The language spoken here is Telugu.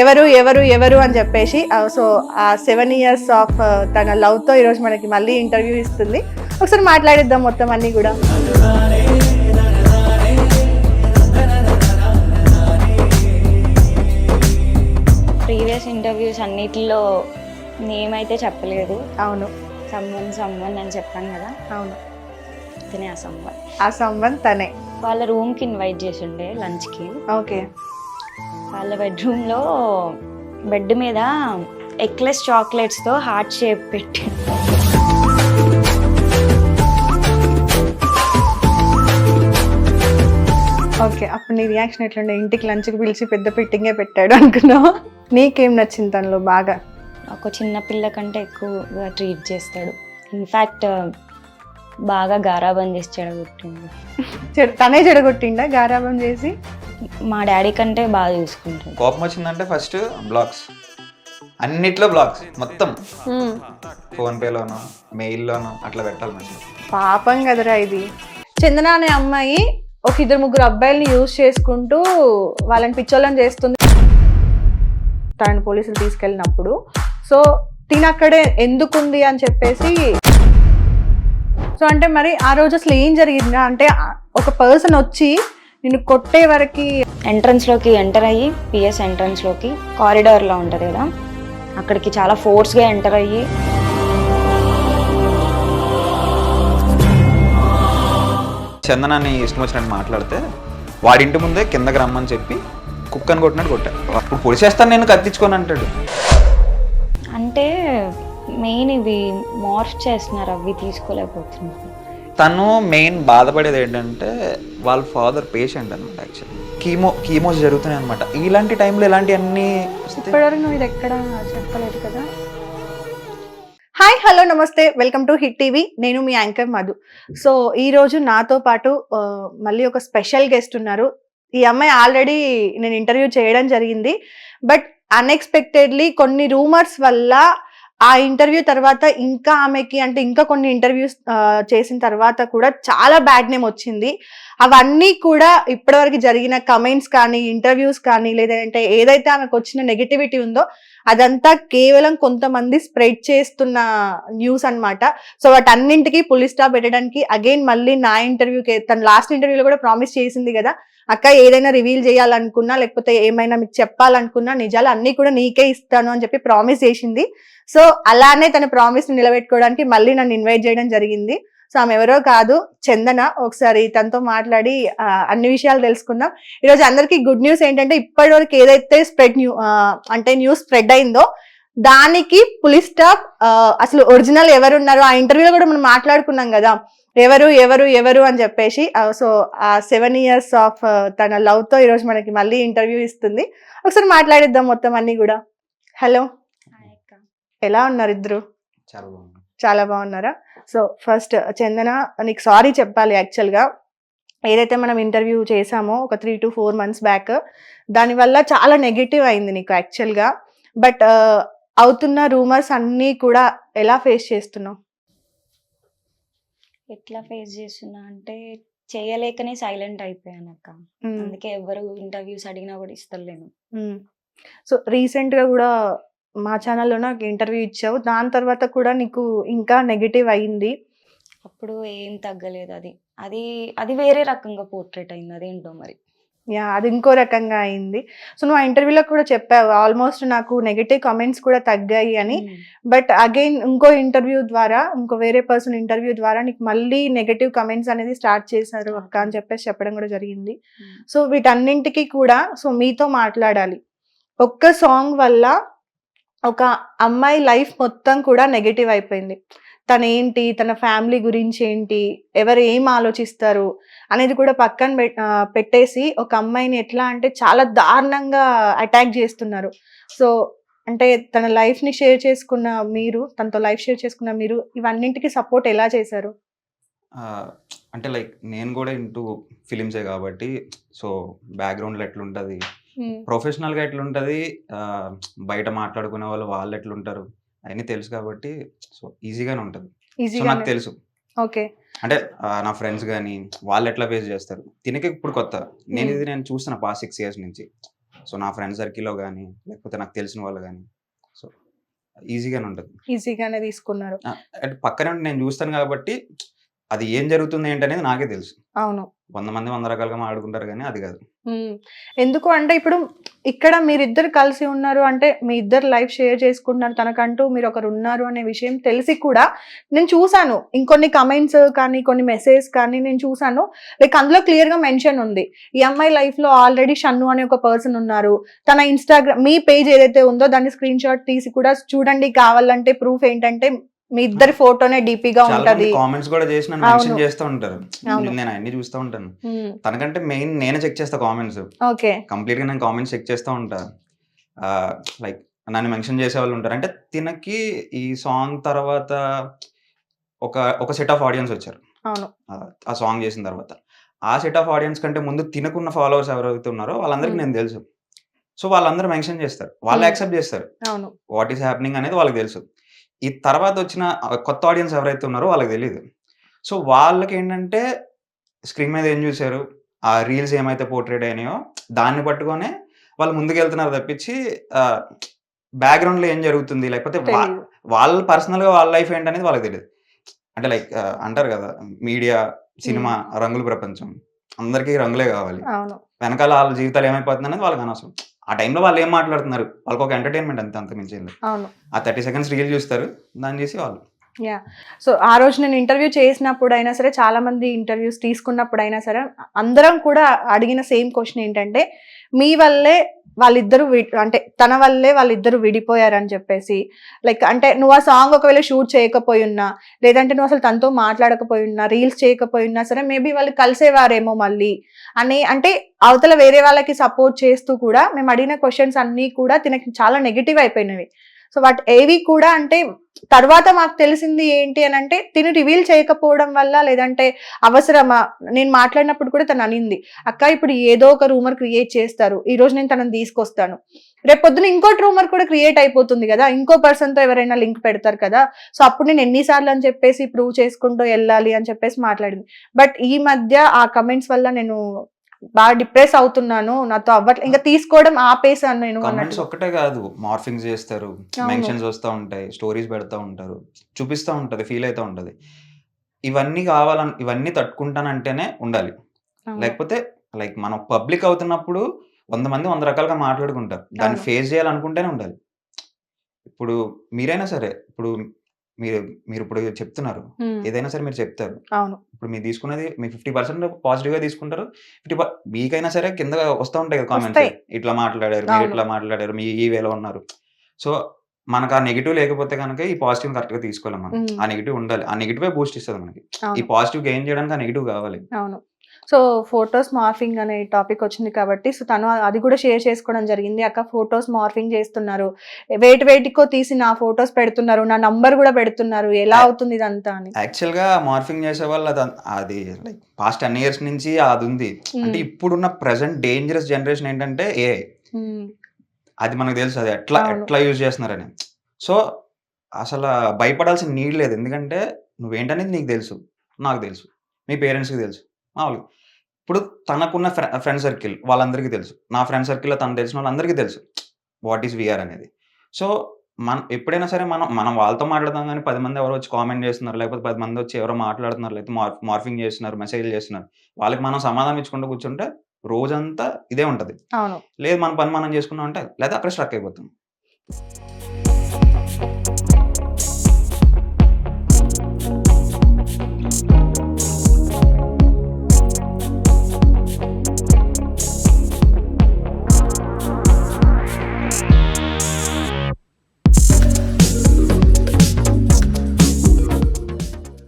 ఎవరు ఎవరు ఎవరు అని చెప్పేసి సో ఆ సెవెన్ ఇయర్స్ ఆఫ్ తన లవ్తో ఈరోజు మనకి మళ్ళీ ఇంటర్వ్యూ ఇస్తుంది. ఒకసారి మాట్లాడిద్దాం మొత్తం అన్నీ కూడా. ప్రీవియస్ ఇంటర్వ్యూస్ అన్నిటిలో నేమ్ అయితే చెప్పలేదు. అవును. సమ్వన్ సమ్వన్ అని చెప్పాను కదా. అవును. తినే ఆ సమ్వన్ ఆ సంబంధ్ తనే. వాళ్ళ రూమ్కి ఇన్వైట్ చేసిండే లంచ్కి. ఓకే. వాళ్ళ బెడ్రూమ్లో బెడ్ మీద ఎక్లెస్ చాక్లెట్స్తో హార్ట్ షేప్ పెట్టి. ఓకే అప్పుడు నీ రియాక్షన్ ఎట్లుండే? ఇంటికి లంచ్కి పిలిచి పెద్ద పెట్టింగే పెట్టాడు అనుకున్నావా? నీకేం నచ్చింది తనలో బాగా? ఒక చిన్న పిల్ల కంటే ఎక్కువగా ట్రీట్ చేస్తాడు. ఇన్ఫ్యాక్ట్ బాగా గారాబం చేసి చెడగొట్టిండు. చెడు తనే చెడగొట్టిండా గారాబం చేసి? మా డాడీ కంటే బాగా చూసుకుంటాడు కోపం వచ్చిందంటే ఫస్ట్ బ్లాగ్స్ అన్నిట్లో బ్లాగ్స్ మొత్తం. ఫోన్ పేలోనో మెయిల్లోనో అట్లా పెట్టాలి మంచిగా పాపం కదరా ఇది. చందన అనే అమ్మాయి ఒక ఇద్దరు ముగ్గురు అబ్బాయిల్ని యూజ్ చేసుకుంటూ వాళ్ళని పిచ్చోళ్ళని చేస్తుంది. తనని పోలీసులు తీసుకెళ్ళినప్పుడు. సో తిన అక్కడే ఎందుకుంది? అని చెప్పేసి. సో అంటే మరి ఆ రోజు అసలు ఏం జరిగిందా? అంటే ఒక పర్సన్ వచ్చి నిన్ను కొట్టే వరకు ఎంట్రన్స్లోకి ఎంటర్ అయ్యి పిఎస్ ఎంట్రన్స్లోకి కారిడార్లో ఉంటుంది కదా. అక్కడికి చాలా ఫోర్స్గా ఎంటర్ అయ్యి. చందనాన్ని ఇష్టం వచ్చినట్టు మాట్లాడితే వాడింటి ముందే కిందకి రమ్మని చెప్పి కుక్కని కొట్టినట్టు కొట్టాడు అప్పుడు పొడిచేస్తాను నేను కత్తించుకొని అంటాడు. అంటే మెయిన్ ఇవి మార్ఫ్ చేస్తున్నారు అవి తీసుకోలేకపోతున్నారు తను మెయిన్ బాధపడేది ఏంటంటే వాళ్ళ ఫాదర్ పేషెంట్ అనమాట యాక్చువల్లీ కీమో కీమోస్ జరుగుతున్నాయి అనమాట ఇలాంటి టైంలో ఇలాంటివన్నీ వస్తే ఇప్పటివరకు నువ్వు ఇది ఎక్కడ చెప్పలేదు కదా? హాయ్ హలో నమస్తే. వెల్కమ్ టు హిట్ టీవీ నేను మీ యాంకర్ మధు. సో ఈ రోజు నాతో పాటు మళ్ళీ ఒక స్పెషల్ గెస్ట్ ఉన్నారు. ఈ అమ్మాయి ఆల్రెడీ నేను ఇంటర్వ్యూ చేయడం జరిగింది. బట్ అన్ఎక్స్పెక్టెడ్లీ కొన్ని రూమర్స్ వల్ల ఆ ఇంటర్వ్యూ తర్వాత ఇంకా ఆమెకి అంటే ఇంకా కొన్ని ఇంటర్వ్యూస్ చేసిన తర్వాత కూడా చాలా బ్యాడ్ నేమ్ వచ్చింది. అవన్నీ కూడా ఇప్పటివరకు జరిగిన కమెంట్స్ కానీ ఇంటర్వ్యూస్ కానీ లేదంటే ఏదైతే ఆమెకు వచ్చిన నెగిటివిటీ ఉందో అదంతా కేవలం కొంతమంది స్ప్రెడ్ చేస్తున్న న్యూస్ అన్నమాట. సో వాటన్నింటికి పులి స్టాప్ పెట్టడానికి అగైన్ మళ్ళీ నా ఇంటర్వ్యూకి తన లాస్ట్ ఇంటర్వ్యూలో కూడా ప్రామిస్ చేసింది కదా అక్క ఏదైనా రివీల్ చేయాలనుకున్నా లేకపోతే ఏమైనా మీకు చెప్పాలనుకున్నా నిజాలు అన్నీ కూడా నీకే ఇస్తాను అని చెప్పి ప్రామిస్ చేసింది. సో అలానే తన ప్రామిస్ నిలబెట్టుకోవడానికి మళ్ళీ నన్ను ఇన్వైట్ చేయడం జరిగింది. సో ఆమె ఎవరో కాదు చందన. ఒకసారి తనతో మాట్లాడి అన్ని విషయాలు తెలుసుకుందాం. ఈరోజు అందరికీ గుడ్ న్యూస్ ఏంటంటే ఇప్పటి వరకు ఏదైతే స్ప్రెడ్ న్యూ అంటే న్యూస్ స్ప్రెడ్ అయిందో దానికి పులిస్ స్టాప్ అసలు ఒరిజినల్ ఎవరున్నారు ఆ ఇంటర్వ్యూలో కూడా మనం మాట్లాడుకున్నాం కదా. ఎవరు ఎవరు ఎవరు అని చెప్పేసి సో ఆ సెవెన్ ఇయర్స్ ఆఫ్ తన లవ్తో ఈరోజు మనకి మళ్ళీ ఇంటర్వ్యూ ఇస్తుంది. ఒకసారి మాట్లాడిద్దాం మొత్తం అన్ని కూడా. హలో. ఎలా ఉన్నారు ఇద్దరు? చాలా బాగుంది చాలా బాగున్నారా? సో ఫస్ట్ చందన నీకు సారీ చెప్పాలి యాక్చువల్గా. ఏదైతే మనం ఇంటర్వ్యూ చేసామో ఒక three to four months back దానివల్ల చాలా నెగిటివ్ అయింది నీకు యాక్చువల్గా. బట్ అవుతున్న రూమర్స్ అన్నీ కూడా ఎలా ఫేస్ చేస్తున్నావు? ఎట్లా ఫేస్ చేస్తున్నా అంటే చేయలేకనే సైలెంట్ అయిపోయాను అక్క. అందుకే ఎవరు ఇంటర్వ్యూస్ అడిగినా కూడా ఇస్తలేను. సో రీసెంట్గా కూడా మా ఛానల్లో నాకు ఇంటర్వ్యూ ఇచ్చావు. దాని తర్వాత కూడా నీకు ఇంకా నెగిటివ్ అయింది. అప్పుడు ఏం తగ్గలేదు అది. అది అది వేరే రకంగా పోర్ట్రేట్ అయింది. అదేంటో మరి. యా అది ఇంకో రకంగా అయింది. సో నువ్వు ఆ ఇంటర్వ్యూలో కూడా చెప్పావు. ఆల్మోస్ట్ నాకు నెగిటివ్ కామెంట్స్ కూడా తగ్గాయి అని. బట్ అగైన్ ఇంకో ఇంటర్వ్యూ ద్వారా ఇంకో వేరే పర్సన్ ఇంటర్వ్యూ ద్వారా నీకు మళ్ళీ నెగటివ్ కమెంట్స్ అనేది స్టార్ట్ చేశారు అక్క అని చెప్పేసి చెప్పడం కూడా జరిగింది. సో వీటన్నింటికి కూడా సో మీతో మాట్లాడాలి. ఒక్క సాంగ్ వల్ల ఒక అమ్మాయి లైఫ్ మొత్తం కూడా నెగటివ్ అయిపోయింది. తనేంటి తన ఫ్యామిలీ గురించి ఏంటి ఎవరు ఏం ఆలోచిస్తారు అనేది కూడా పక్కన పెట్- పెట్టేసి ఒక అమ్మాయిని ఎట్లా అంటే చాలా దారుణంగా అటాక్ చేస్తున్నారు. సో అంటే తన లైఫ్ని షేర్ చేసుకున్న మీరు తనతో లైఫ్ షేర్ చేసుకున్న మీరు ఇవన్నింటికి సపోర్ట్ ఎలా చేశారు? అంటే లైక్ నేను కూడా ఇంటూ ఫిలిమ్సే కాబట్టి సో బ్యాక్గ్రౌండ్లో ఎట్లుంటుంది? ప్రొఫెషనల్గా ఎట్లుంటుంది? ఆ, బయట మాట్లాడుకునే వాళ్ళు వాళ్ళు ఎట్లుంటారు? అవన్నీ తెలుసు కాబట్టి సో ఈజీగానే ఉంటుంది. సో నాకు తెలుసు. ఓకే. అంటే నా ఫ్రెండ్స్ కానీ వాళ్ళు ఎట్లా ఫేస్ చేస్తారు? తినకి ఇప్పుడు కొత్త. నేను. ఇది నేను చూస్తున్న పాస్ట్ సిక్స్ ఇయర్స్ నుంచి. సో నా ఫ్రెండ్ సర్కిల్లో కానీ లేకపోతే నాకు తెలిసిన వాళ్ళు కానీ సో ఈజీగానే ఉంటుంది. ఈజీగానే తీసుకున్నారు. అంటే పక్కనే నేను చూస్తాను కాబట్టి అది ఏం జరుగుతుంది ఏంటనేది నాకే తెలుసు. అవును. వంద మంది వంద రకాలుగా మాట్లాడుకుంటారు కానీ అది కాదు. ఎందుకు అంటే ఇప్పుడు ఇక్కడ మీరిద్దరు కలిసి ఉన్నారు అంటే మీ ఇద్దరు లైఫ్ షేర్ చేసుకుంటున్నారు తనకంటూ మీరు ఒకరు ఉన్నారు అనే విషయం తెలిసి కూడా నేను చూశాను. ఇంకొన్ని కమెంట్స్ కానీ కొన్ని మెసేజ్ కానీ నేను చూశాను. లైక్ అందులో క్లియర్గా మెన్షన్ ఉంది. ఈ అమ్మాయి లైఫ్లో ఆల్రెడీ షన్ను అనే ఒక పర్సన్ ఉన్నారు. తన ఇన్స్టాగ్రామ్ మీ పేజ్ ఏదైతే ఉందో దాన్ని స్క్రీన్ షాట్ తీసి కూడా చూడండి. కావాలంటే ప్రూఫ్ ఏంటంటే మీ ఇద్దరి ఫోటోనే డీపీగా ఉంటది. కామెంట్స్ కూడా చేసి నన్ను. మెన్షన్ చేస్తూ ఉంటారు. నేను అన్ని చూస్తూ ఉంటాను. తనకంటే మెయిన్ నేనే చెక్ చేస్తా కామెంట్స్ ఓకే. కంప్లీట్గా నేను కామెంట్స్ చెక్ చేస్తూ ఉంటా. లైక్ నన్ను మెన్షన్ చేసే వాళ్ళు ఉంటారు. అంటే తినకి ఈ సాంగ్ తర్వాత ఒక ఒక సెట్ ఆఫ్ ఆడియన్స్ వచ్చారు. ఆ, సాంగ్ చేసిన తర్వాత. ఆ సెట్ ఆఫ్ ఆడియన్స్ కంటే ముందు తినకున్న ఫాలోవర్స్ ఎవరైతే ఉన్నారో వాళ్ళందరికీ. నేను తెలుసు. సో వాళ్ళందరూ మెన్షన్ చేస్తారు. వాళ్ళు. యాక్సెప్ట్ చేస్తారు. వాట్ ఈస్ హ్యాపెనింగ్ అనేది వాళ్ళకి తెలుసు. ఈ తర్వాత వచ్చిన కొత్త ఆడియన్స్ ఎవరైతే ఉన్నారో వాళ్ళకి తెలియదు సో వాళ్ళకి ఏంటంటే స్క్రీన్ మీద ఏం చూశారు? ఆ రీల్స్ ఏమైతే పోర్ట్రేట్ అయినాయో దాన్ని పట్టుకొనే వాళ్ళు ముందుకు వెళ్తున్నారు తప్పించి బ్యాక్గ్రౌండ్లో ఏం జరుగుతుంది? లేకపోతే వాళ్ళ పర్సనల్గా వాళ్ళ లైఫ్ ఏంటనేది వాళ్ళకి తెలియదు అంటే లైక్ అంటారు కదా మీడియా సినిమా రంగుల ప్రపంచం. అందరికీ రంగులే కావాలి. వెనకాల వాళ్ళ జీవితాలు ఏమైపోతుంది అనేది వాళ్ళకి అనవసరం. ఆ టైంలో వాళ్ళు ఏం మాట్లాడుతున్నారు? వాళ్ళకి ఒక ఎంటర్టైన్మెంట్ అంతే అంత మించి అవును. ఆ థర్టీ సెకండ్స్ రీల్ చూస్తారు. దాన్ని చేసి వాళ్ళు. సో ఆ రోజు నేను ఇంటర్వ్యూ చేసినప్పుడు అయినా సరే చాలా మంది ఇంటర్వ్యూస్ తీసుకున్నప్పుడు అయినా సరే అందరం కూడా అడిగిన సేమ్ క్వశ్చన్ ఏంటంటే మీ వల్లే వాళ్ళిద్దరు వి- అంటే తన వల్లే వాళ్ళిద్దరు విడిపోయారని చెప్పేసి లైక్ అంటే నువ్వు ఆ సాంగ్ ఒకవేళ షూట్ చేయకపోయి ఉన్నా లేదంటే నువ్వు అసలు తనతో మాట్లాడకపోయి ఉన్నా రీల్స్ చేయకపోయి ఉన్నా సరే మేబీ వాళ్ళు కలిసేవారేమో మళ్ళీ అని అంటే అవతల వేరే వాళ్ళకి సపోర్ట్ చేస్తూ కూడా మేము అడిగిన క్వశ్చన్స్ అన్నీ కూడా తినకి చాలా నెగిటివ్ అయిపోయినవి. సో వాటి ఏవి కూడా అంటే తర్వాత మాకు తెలిసింది ఏంటి అని అంటే తిని రివీల్ చేయకపోవడం వల్ల లేదంటే అవసరమా? నేను మాట్లాడినప్పుడు కూడా తను అనింది అక్క ఇప్పుడు ఏదో ఒక రూమర్ క్రియేట్ చేస్తారు ఈ రోజు నేను తనని తీసుకొస్తాను. రేపు పొద్దున ఇంకోటి రూమర్ కూడా క్రియేట్ అయిపోతుంది కదా ఇంకో పర్సన్తో ఎవరైనా లింక్ పెడతారు కదా సో అప్పుడు నేను ఎన్నిసార్లు అని చెప్పేసి ప్రూవ్ చేసుకుంటూ వెళ్ళాలి అని చెప్పేసి మాట్లాడింది. బట్ ఈ మధ్య ఆ కమెంట్స్ వల్ల నేను బాగా డిప్రెస్ అవుతున్నాను నాతో అవ్వట్లేదు ఇంకా తీసుకోవడం ఆపేసాను నేను కామెంట్స్ ఒక్కటే కాదు మార్ఫింగ్స్ చేస్తారు. మెన్షన్స్ వస్తూ ఉంటాయి స్టోరీస్ పెడతా ఉంటారు చూపిస్తూ ఉంటది ఫీల్ అవుతూ ఉంటది ఇవన్నీ కావాలని ఇవన్నీ తట్టుకుంటానంటేనే ఉండాలి. లేకపోతే లైక్ మనం పబ్లిక్ అవుతున్నప్పుడు వంద మంది వంద రకాలుగా మాట్లాడుకుంటారు దాన్ని. ఫేస్ చేయాలనుకుంటేనే ఉండాలి ఇప్పుడు మీరైనా సరే ఇప్పుడు మీరు మీరు ఇప్పుడు చెప్తున్నారు ఏదైనా సరే మీరు చెప్తారు. అవును. ఇప్పుడు మీరు తీసుకున్నది మీ ఫిఫ్టీ పర్సెంట్ పాజిటివ్గా తీసుకుంటారు. ఫిఫ్టీ మీకైనా సరే కింద వస్తూ ఉంటాయి కదా కామెంట్స్. ఇట్లా మాట్లాడారు మీరు. ఇట్లా మాట్లాడారు మీ ఈ వేలో ఉన్నారు. సో మనకు ఆ నెగిటివ్ లేకపోతే కనుక ఈ పాజిటివ్ కరెక్ట్గా తీసుకోలేం మనం. ఆ నెగిటివ్ ఉండాలి. ఆ నెగిటివ్ బూస్ట్ ఇస్తుంది మనకి. ఈ పాజిటివ్ గెయిన్ చేయడానికి ఆ నెగిటివ్ కావాలి. అవును. సో ఫొటోస్ మార్ఫింగ్ అనే టాపిక్ వచ్చింది కాబట్టి సో తను అది కూడా షేర్ చేసుకోవడం జరిగింది. అక్క ఫొటోస్ మార్ఫింగ్ చేస్తున్నారు. వేటి వేటికో తీసి నా ఫొటోస్ పెడుతున్నారు. నా నంబర్ కూడా పెడుతున్నారు. ఎలా అవుతుంది ఇదంతా అని. యాక్చువల్గా మార్ఫింగ్ చేసే వాళ్ళు అది లైక్ పాస్ట్ టెన్ ఇయర్స్ నుంచి అది ఉంది. అంటే. ఇప్పుడున్న ప్రెసెంట్ డేంజరస్ జనరేషన్ ఏంటంటే ఏ అది మనకు తెలుసు అది ఎట్లా. ఎట్లా యూజ్ చేస్తున్నారని. సో అసలు భయపడాల్సిన నీడ్ లేదు. ఎందుకంటే నువ్వేంటనేది నీకు తెలుసు. నాకు తెలుసు. మీ పేరెంట్స్కి తెలుసు. మామూలుగా ఇప్పుడు తనకున్న ఫ్రెండ్ సర్కిల్ వాళ్ళందరికీ తెలుసు. నా ఫ్రెండ్ సర్కిల్లో తను తెలిసిన వాళ్ళందరికీ తెలుసు. వాట్ ఈస్ విఆర్ అనేది. సో మనం ఎప్పుడైనా సరే మనం మనం వాళ్ళతో మాట్లాడదాం కానీ పది మంది ఎవరో వచ్చి కామెంట్ చేస్తున్నారు లేకపోతే పది మంది వచ్చి ఎవరో మాట్లాడుతున్నారు లేకపోతే మార్ మార్ఫింగ్ చేస్తున్నారు మెసేజ్ చేస్తున్నారు వాళ్ళకి మనం సమాధానం ఇచ్చుకుంటూ కూర్చుంటే రోజంతా ఇదే ఉంటుంది. లేదు మన పని మనం చేసుకున్నాం అంటే లేదా అక్కడ స్ట్రక్ అయిపోతాం.